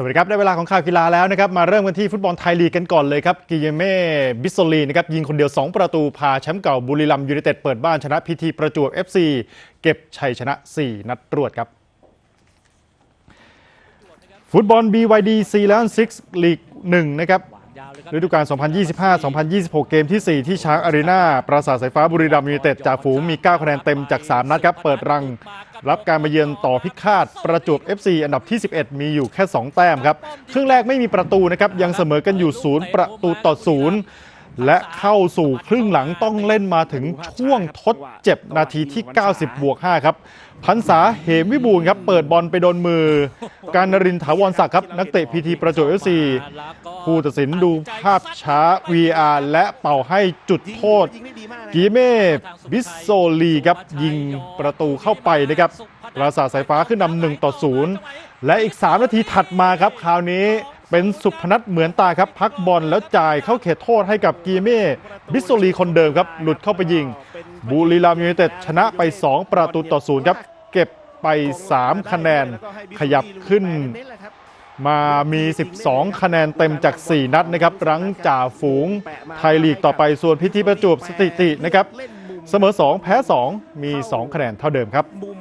สวัสดีครับ ได้เวลาของข่าวกีฬาแล้วนะครับมาเริ่มกันที่ฟุตบอลไทยลีกกันก่อนเลยครับกิเยเม่บิสโซลีนะครับยิงคนเดียว 2 ประตูพาแชมป์เก่าบุรีรัมย์ยูไนเต็ดเปิดบ้านชนะพีทีประจวบ FC เก็บชัยชนะ 4 นัดรวดครับฟุตบอล BYD C แลนด์ซิกลีก1นะครับ ฤดูกาล 2025-2026 เกมที่ 4 ที่ช้างอารีนาปราสาทสายฟ้าบุรีรัมย์ยูไนเต็ดจากฝูงมี 9 คะแนนเต็มจาก 3 นัดครับ เปิดรัง รับการมาเยือนต่อพิฆาต ประจวบ FC อันดับที่ 11 มีอยู่แค่ 2 แต้มครับ ครึ่งแรกไม่มีประตูนะครับ ยังเสมอกันอยู่ 0 ประตูต่อ 0 และเข้าสู่ครึ่งหลังต้องเล่นมาถึงช่วงทดเจ็บนาทีที่ 90 บวก 5 ครับ พันษาเหมวิบูลครับ เปิดบอลไปโดนมือ การนรินทถาวรศักดิ์ครับ นักเตะพีทีประจวบ FC ผู้ตัดสินดูภาพช้า VR และเป่าให้จุดโทษ กีเม่บิสโซลีครับ ยิงประตูเข้าไปนะครับปราสาทสายฟ้าขึ้นนำหนึ่งต่อศูนย์และอีก 3 นาทีถัดมาครับ คราวนี้ เป็นสุพนัทเหมือนตาครับ พักบอลแล้วจ่ายเข้าเขตโทษให้กับกีเม่บิสโซลีคนเดิมครับ หลุดเข้าไปยิง บุรีรัมย์ยูไนเต็ดชนะไป 2 ประตูต่อศูนย์ครับ เก็บไป 3 คะแนนขยับขึ้น มามี 12 คะแนนเต็มจาก 4 นัดนะครับ รั้งจ่าฝูงไทยลีกต่อไปส่วนพิธีประจวบสถิตินะครับ เสมอ 2 แพ้ 2 มี 2 คะแนนเท่าเดิมครับมุม